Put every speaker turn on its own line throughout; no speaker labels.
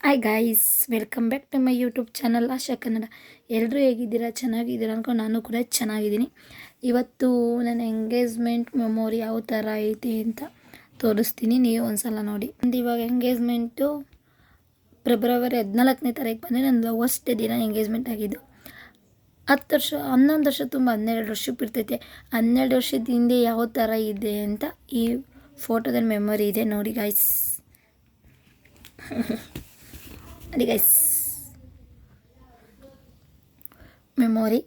Hi guys welcome back to my YouTube channel Asha Kannada ಎಲ್ಲರೂ ಹೇಗಿದ್ದೀರಾ? ಚೆನ್ನಾಗಿದ್ದೀರಾ ಅನ್ಕೊಂಡು ನಾನು ಕೂಡ ಚೆನ್ನಾಗಿದ್ದೀನಿ. ಇವತ್ತು ನನ್ನ ಎಂಗೇಜ್ಮೆಂಟ್ ಮೆಮೊರಿ ಯಾವ ಥರ ಐತೆ ಅಂತ ತೋರಿಸ್ತೀನಿ. ನೀವು ಒಂದ್ಸಲ ನೋಡಿ. ಒಂದು ಇವಾಗ ಎಂಗೇಜ್ಮೆಂಟು ಫೆಬ್ರವರಿ ಹದಿನಾಲ್ಕನೇ ತಾರೀಕು ಬಂದರೆ ನನ್ನ ಲವಸ್ಟ್ ದಿನ ಎಂಗೇಜ್ಮೆಂಟ್ ಆಗಿದ್ದು. ಹತ್ತು ವರ್ಷ, ಹನ್ನೊಂದು ವರ್ಷ ತುಂಬ ಹನ್ನೆರಡು ವರ್ಷ ಇರ್ತೈತೆ ಹನ್ನೆರಡು ವರ್ಷದ ಹಿಂದೆ ಯಾವ ಥರ ಇದೆ ಅಂತ ಈ ಫೋಟೋದಲ್ಲಿ ಮೆಮೊರಿ ಇದೆ ನೋಡಿ ಗಾಯ್ಸ್ ನೋಡಿ ಗೈಸ್ ಮೆಮೊರಿ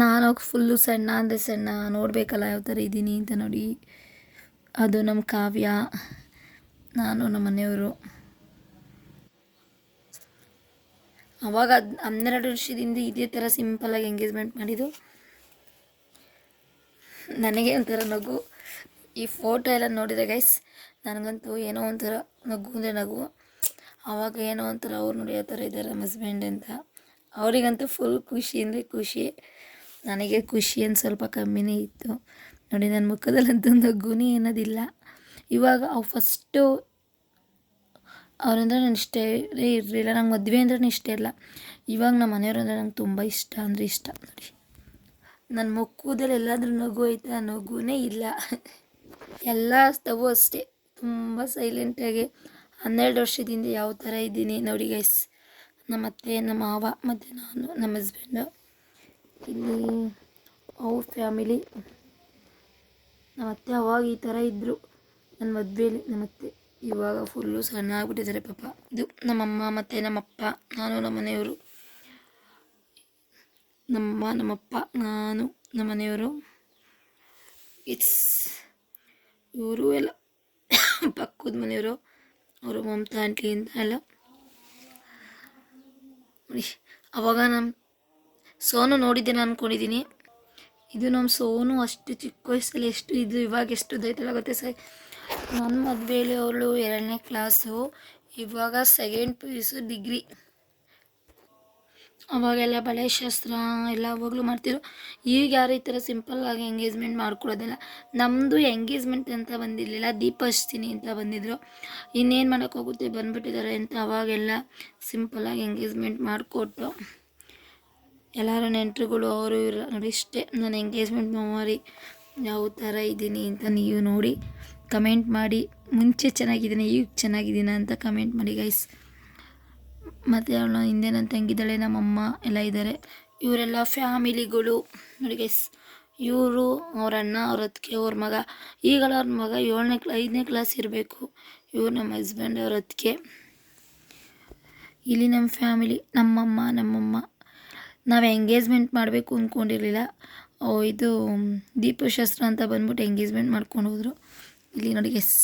ನಾನು ಫುಲ್ಲು ಸಣ್ಣ ಅಂದರೆ ಸಣ್ಣ ನೋಡಬೇಕಲ್ಲ, ಯಾವ ಥರ ಇದ್ದೀನಿ ಅಂತ ನೋಡಿ. ಅದು ನಮ್ಮ ಕಾವ್ಯ, ನಾನು ನಮ್ಮ ಮನೆಯವರು. ಅವಾಗ ಹನ್ನೆರಡು ವರ್ಷದಿಂದ ಇದೇ ಥರ ಸಿಂಪಲಾಗಿ ಎಂಗೇಜ್ಮೆಂಟ್ ಮಾಡಿದ್ದು. ನನಗೆ ಒಂಥರ ನಗು. ಈ ಫೋಟೋ ಎಲ್ಲ ನೋಡಿದರೆ ಗೈಸ್ ನನಗಂತೂ ಏನೋ ಒಂಥರ ನಗು ಅಂದರೆ ನಗು. ಆವಾಗ ಏನೋ ಅಂತಾರೆ ಅವ್ರು ನೋಡಿ ಆ ಥರ ಇದ್ದಾರೆ ನಮ್ಮ ಹಸ್ಬೆಂಡ್ ಅಂತ. ಅವರಿಗಂತೂ ಫುಲ್ ಖುಷಿ ಅಂದರೆ ಖುಷಿ. ನನಗೆ ಖುಷಿ ಅಂತ ಸ್ವಲ್ಪ ಕಮ್ಮಿನೇ ಇತ್ತು. ನೋಡಿ ನನ್ನ ಮುಖದಲ್ಲಂತೂ ನಗುನೇ ಏನೋದಿಲ್ಲ ಇವಾಗ ಅವು ಫಸ್ಟು ಅವರಂದ್ರೆ ನನ್ನ ಇಷ್ಟೇ ಇರಲಿಲ್ಲ. ನಂಗೆ ಮದುವೆ ಅಂದ್ರೆ ಇಷ್ಟ ಇಲ್ಲ ಇವಾಗ ನಮ್ಮ ಮನೆಯವ್ರು ಅಂದರೆ ನಂಗೆ ತುಂಬ ಇಷ್ಟ ಅಂದರೆ ಇಷ್ಟ. ನೋಡಿ ನನ್ನ ಮುಖದಲ್ಲಿ ಎಲ್ಲಾದರೂ ನಗು ಐತೆ ನಗುನೇ ಇಲ್ಲ. ಎಲ್ಲ ಸ್ಟವ್ ಅಷ್ಟೇ. ತುಂಬ ಸೈಲೆಂಟಾಗಿ ಹನ್ನೆರಡು ವರ್ಷದಿಂದ ಯಾವ ಥರ ಇದ್ದೀನಿ? ನೋಡಿ ಗೈಸ್ ನಮ್ಮ ಅತ್ತೆ, ನಮ್ಮ ಮಾವ, ಮತ್ತು ನಾನು, ನಮ್ಮ ಹಸ್ಬೆಂಡು ಇಲ್ಲಿ ಅವ್ರ ಫ್ಯಾಮಿಲಿ ನಮ್ಮ ಅತ್ತೆ ಅವಾಗ ಈ ಥರ ಇದ್ದರು ನನ್ನ ಮದುವೆಯಲ್ಲಿ ನಮ್ಮ ಅತ್ತೆ ಇವಾಗ ಫುಲ್ಲು ಸಣ್ಣ ಆಗಿಬಿಟ್ಟಿದ್ದಾರೆ ಪಾಪ. ಇದು ನಮ್ಮಮ್ಮ ಮತ್ತು ನಮ್ಮಪ್ಪ ನಾನು ನಮ್ಮ ಮನೆಯವರು. ನಮ್ಮಮ್ಮ ನಮ್ಮಪ್ಪ ನಾನು, ನಮ್ಮ ಮನೆಯವರು. ಇಟ್ಸ್ ಇವರು ಎಲ್ಲ ಪಕ್ಕದ ಮನೆಯವರು. ಅವರು ಮಮತಾ ಆಂಟಿ ಅಂತ ಎಲ್ಲ ಅವಾಗ ನಮ್ಮ ಸೋನು ನೋಡಿದ್ದೇನೆ ಅಂದ್ಕೊಂಡಿದ್ದೀನಿ ಇದು ನಮ್ಮ ಸೋನು ಅಷ್ಟು ಚಿಕ್ಕ ವಯಸ್ಸಲ್ಲಿ ಎಷ್ಟು ಇದು ಇವಾಗ ಎಷ್ಟು ದೈತಲಾಗುತ್ತೆ ಗೊತ್ತೆ ಸರ್? ನನ್ನ ಮದುವೆಯಲ್ಲಿ ಅವಳು ಎರಡನೇ ಕ್ಲಾಸು ಇವಾಗ ಸೆಕೆಂಡ್ ಪಿ ಯು ಸು ಡಿಗ್ರಿ ಅವಾಗೆಲ್ಲ ಬಳೆ ಶಾಸ್ತ್ರ ಎಲ್ಲ ಅವಾಗಲೂ ಮಾಡ್ತಿದ್ರು. ಈಗ ಯಾರು ಈ ಥರ ಸಿಂಪಲ್ಲಾಗಿ ಎಂಗೇಜ್ಮೆಂಟ್ ಮಾಡ್ಕೊಡೋದಿಲ್ಲ. ನಮ್ಮದು ಎಂಗೇಜ್ಮೆಂಟ್ ಅಂತ ಬಂದಿರಲಿಲ್ಲ ದೀಪಾಷ್ಟಿನಿ ಅಂತ ಬಂದಿದ್ರು. ಇನ್ನೇನು ಮಾಡೋಕ್ಕೋಗುತ್ತೆ ಬಂದುಬಿಟ್ಟಿದ್ದಾರೆ ಅಂತ ಅವಾಗೆಲ್ಲ ಸಿಂಪಲ್ಲಾಗಿ ಎಂಗೇಜ್ಮೆಂಟ್ ಮಾಡಿಕೊಟ್ಟು ಎಲ್ಲರೂ ನೆಂಟರುಗಳು, ಅವರು ಇವರು ನೋಡಿ ಇಷ್ಟೇ. ನಾನು ಎಂಗೇಜ್ಮೆಂಟ್ ಮೆಮೊರಿ ಯಾವ ಥರ ಇದ್ದೀನಿ ಅಂತ ನೀವು ನೋಡಿ ಕಮೆಂಟ್ ಮಾಡಿ. ಮುಂಚೆ ಚೆನ್ನಾಗಿದ್ದೀನಿ, ಈಗ ಚೆನ್ನಾಗಿದ್ದೀನ ಅಂತ ಕಮೆಂಟ್ ಮಾಡಿ ಗೈಸ್ ಮತ್ತು ಅವಳ ಹಿಂದೆ ನನ್ನ ತಂಗಿದಳೆ, ನಮ್ಮಮ್ಮ ಎಲ್ಲ ಇದ್ದಾರೆ ಇವರೆಲ್ಲ ಫ್ಯಾಮಿಲಿಗಳು. ನೋಡಿ ಗೈಸ್ ಇವರು ಅವ್ರ ಅಣ್ಣ, ಅವ್ರ ಅತ್ತಿಗೆ, ಅವ್ರ ಮಗ. ಈಗಲ ಅವ್ರ ಮಗ ಏಳನೇ ಕ್ಲಾ ಐದನೇ ಕ್ಲಾಸ್ ಇರಬೇಕು. ಇವರು ನಮ್ಮ ಹಸ್ಬೆಂಡ್ ಅವ್ರ ಅತ್ತಿಗೆ. ಇಲ್ಲಿ ನಮ್ಮ ಫ್ಯಾಮಿಲಿ ನಮ್ಮಮ್ಮ ನಮ್ಮಮ್ಮ. ನಾವು ಎಂಗೇಜ್ಮೆಂಟ್ ಮಾಡಬೇಕು ಅಂದ್ಕೊಂಡಿರಲಿಲ್ಲ ಇದು ದೀಪಶಾಸ್ತ್ರ ಅಂತ ಬಂದ್ಬಿಟ್ಟು ಎಂಗೇಜ್ಮೆಂಟ್ ಮಾಡ್ಕೊಂಡು ಹೋದರು. ಇಲ್ಲಿ ನೋಡಿ ಎಸ್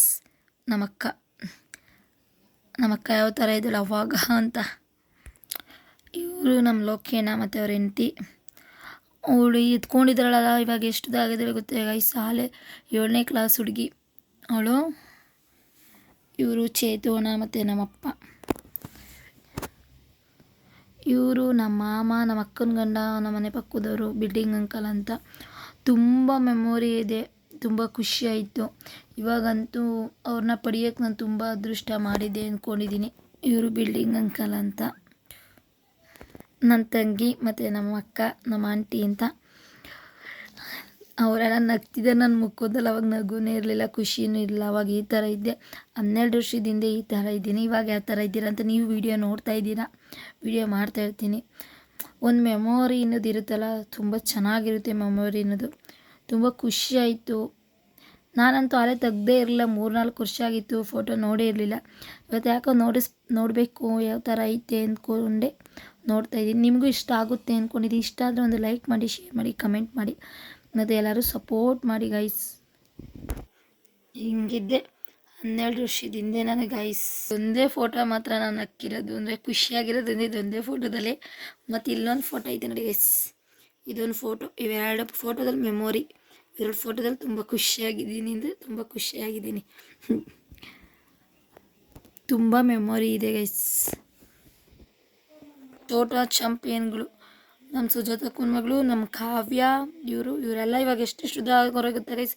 ನಮ್ಮಕ್ಕ. ನಮ್ಮಕ್ಕ ಯಾವ ಥರ ಇದ್ದಳು ಅವಾಗ ಅಂತ. ಇವರು ನಮ್ಮ ಲೋಕೇನ ಮತ್ತು ಅವ್ರ ಹೆಂಡತಿ. ಅವಳು ಇದ್ಕೊಂಡಿದ್ದಾಳಲ್ಲ, ಇವಾಗ ಎಷ್ಟುದಾಗಿದ್ದಾಳೆ ಗೊತ್ತೇ ಈ ಸಾಲೆ ಏಳನೇ ಕ್ಲಾಸ್ ಹುಡುಗಿ. ಅವಳು, ಇವರು ಚೇತೋನ ಮತ್ತು ನಮ್ಮಪ್ಪ. ಇವರು ನಮ್ಮ ಮಾಮ, ನಮ್ಮ ಅಕ್ಕನ ಗಂಡ, ನಮ್ಮ ಮನೆ ಪಕ್ಕದವರು ಬಿಲ್ಡಿಂಗ್ ಅಂಕಲ್ ಅಂತ. ತುಂಬ ಮೆಮೊರಿ ಇದೆ, ತುಂಬ ಖುಷಿ ಆಯಿತು. ಇವಾಗಂತೂ ಅವ್ರನ್ನ ಪಡಿಯೋಕ್ಕೆ ನಾನು ತುಂಬ ಅದೃಷ್ಟ ಮಾಡಿದ್ದೆ ಅಂದ್ಕೊಂಡಿದ್ದೀನಿ ಇವರು ಬಿಲ್ಡಿಂಗ್ ಅಂಕಲ್ ಅಂತ. ನನ್ನ ತಂಗಿ ಮತ್ತು ನಮ್ಮ ಅಕ್ಕ, ನಮ್ಮ ಆಂಟಿ ಅಂತ. ಅವರೆಲ್ಲ ನಗ್ತಿದ್ದೆ ನನ್ನ ಮುಖದಲ್ಲಿ ಅವಾಗ ನಗುನೇ ಇರಲಿಲ್ಲ, ಖುಷಿನೂ ಇಲ್ಲ ಅವಾಗ ಈ ಥರ ಇದ್ದೆ. ಹನ್ನೆರಡು ವರ್ಷದಿಂದ ಈ ಥರ ಇದ್ದೀನಿ. ಇವಾಗ ಯಾವ ಥರ ಇದ್ದೀರಾ ಅಂತ ನೀವು ವಿಡಿಯೋ ನೋಡ್ತಾ ಇದ್ದೀರಾ? ವಿಡಿಯೋ ಮಾಡ್ತಾ ಇರ್ತೀನಿ. ಒಂದು ಮೆಮೊರಿ ಅನ್ನೋದು ಇರುತ್ತಲ್ಲ, ತುಂಬ ಚೆನ್ನಾಗಿರುತ್ತೆ ಮೆಮೊರಿ ಅನ್ನೋದು. ತುಂಬ ಖುಷಿ ಆಯಿತು. ನಾನಂತೂ ಅಲೆ ತೆಗ್ದೇ ಇರಲಿಲ್ಲ. ಮೂರು ನಾಲ್ಕು ವರ್ಷ ಆಗಿತ್ತು ಫೋಟೋ ನೋಡೇ ಇರಲಿಲ್ಲ. ಇವತ್ತು ಯಾಕೋ ನೋಡಿಸ್ ನೋಡಬೇಕು, ಯಾವ ಥರ ಐತೆ ಅಂದ್ಕೊಂಡೆ ನೋಡ್ತಾ ಇದ್ದೀನಿ. ನಿಮಗೂ ಇಷ್ಟ ಆಗುತ್ತೆ ಅಂದ್ಕೊಂಡಿದ್ದೀನಿ ಇಷ್ಟ ಆದರೆ ಒಂದು ಲೈಕ್ ಮಾಡಿ ಶೇರ್ ಮಾಡಿ ಕಮೆಂಟ್ ಮಾಡಿ. ಮತ್ತು ಎಲ್ಲರೂ ಸಪೋರ್ಟ್ ಮಾಡಿ ಗೈಸ್ ಹಿಂಗಿದ್ದೆ. ಹನ್ನೆರಡು ವರ್ಷದ ಹಿಂದೆ ನನಗೆ ಗೈಸ್ ಒಂದೇ ಫೋಟೋ ಮಾತ್ರ ನಾನು ಹಾಕಿರೋದು. ಅಂದರೆ ಖುಷಿಯಾಗಿರೋದು ಇದೊಂದೇ ಫೋಟೋದಲ್ಲಿ ಮತ್ತು ಇಲ್ಲೊಂದು ಫೋಟೋ ಐತೆ ನೋಡಿ ಗೈಸ್ ಇದೊಂದು ಫೋಟೋ ಇವೆರಡು ಫೋಟೋದಲ್ಲಿ ಮೆಮೊರಿ ಎರಡು ಫೋಟೋದಲ್ಲಿ ತುಂಬ ಖುಷಿಯಾಗಿದ್ದೀನಿ ಅಂದರೆ ತುಂಬ ಖುಷಿಯಾಗಿದ್ದೀನಿ. ತುಂಬ ಮೆಮೊರಿ ಇದೆ ಗೈಸ್ ಫೋಟೋ ಚಾಂಪಿಯನ್ಗಳು. ನಮ್ಮ ಸುಜಾತ ಕುನ್ಮಗಳು ನಮ್ಮ ಕಾವ್ಯ, ಇವರು, ಇವರೆಲ್ಲ ಇವಾಗ ಎಷ್ಟು ಶುದ್ಧ ಹೊರಗುತ್ತೆ ಗೈಸ್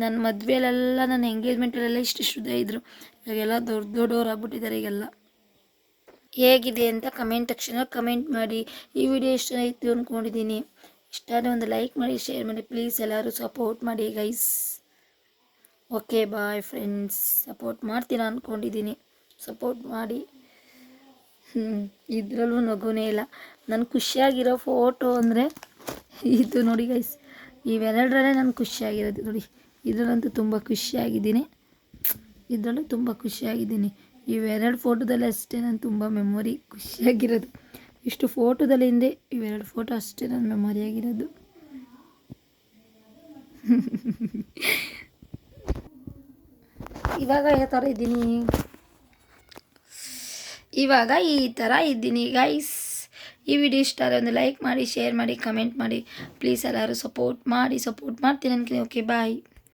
ನನ್ನ ಮದುವೆಲೆಲ್ಲ ನನ್ನ ಎಂಗೇಜ್ಮೆಂಟಲ್ಲೆಲ್ಲ ಇಷ್ಟು ಶುದ್ಧ ಇದ್ದರು ಇವಾಗೆಲ್ಲ ದೊಡ್ಡ ದೊಡ್ಡವ್ರು ಆಗ್ಬಿಟ್ಟಿದ್ದಾರೆ ಈಗೆಲ್ಲ. ಹೇಗಿದೆ ಅಂತ ಕಮೆಂಟ್ ತಕ್ಷಣ ಕಮೆಂಟ್ ಮಾಡಿ. ಈ ವಿಡಿಯೋ ಇಷ್ಟ ಆಯಿತು ಅಂದ್ಕೊಂಡಿದ್ದೀನಿ ಇಷ್ಟ ಆದರೆ ಒಂದು ಲೈಕ್ ಮಾಡಿ ಶೇರ್ ಮಾಡಿ ಪ್ಲೀಸ್ ಎಲ್ಲರೂ ಸಪೋರ್ಟ್ ಮಾಡಿ guys okay bye friends support ಮಾಡ್ತೀರಾ ಅಂದ್ಕೊಂಡಿದ್ದೀನಿ ಸಪೋರ್ಟ್ ಮಾಡಿ. ಹ್ಞೂ ಇದರಲ್ಲೂ ನಗುನೇ ಇಲ್ಲ. ನನ್ನ ಖುಷಿಯಾಗಿರೋ ಫೋಟೋ ಅಂದರೆ ಇದು ನೋಡಿ ಗೈಸ್ ಇವೆರಡರಲ್ಲೇ ನಾನು ಖುಷಿಯಾಗಿರೋದು ನೋಡಿ. ಇದರಲ್ಲಂತೂ ತುಂಬ ಖುಷಿಯಾಗಿದ್ದೀನಿ. ಇದರಲ್ಲೂ ತುಂಬ ಖುಷಿಯಾಗಿದ್ದೀನಿ. ಇವೆರಡು ಫೋಟೋದಲ್ಲಿ ಅಷ್ಟೇ ನಾನು ತುಂಬ ಮೆಮೊರಿ ಖುಷಿಯಾಗಿರೋದು. ಇಷ್ಟು ಫೋಟೋದಲ್ಲಿ ಹಿಂದೆ ಇವೆರಡು ಫೋಟೋ ಅಷ್ಟೇ ನನ್ನ ಮೆಮೊರಿ ಆಗಿರೋದು. ಇವಾಗ ಯಾವ ಥರ ಇದ್ದೀನಿ? ಇವಾಗ ಈ ಥರ ಇದ್ದೀನಿ ಗೈಸ್ ಈ ವಿಡಿಯೋ ಇಷ್ಟ ಆದರೆ ಒಂದು ಲೈಕ್ ಮಾಡಿ ಶೇರ್ ಮಾಡಿ ಕಮೆಂಟ್ ಮಾಡಿ. ಪ್ಲೀಸ್ ಎಲ್ಲರೂ ಸಪೋರ್ಟ್ ಮಾಡಿ ಸಪೋರ್ಟ್ ಮಾಡ್ತೀನಿ ಅನ್ಕೊಂಡು ಓಕೆ ಬಾಯ್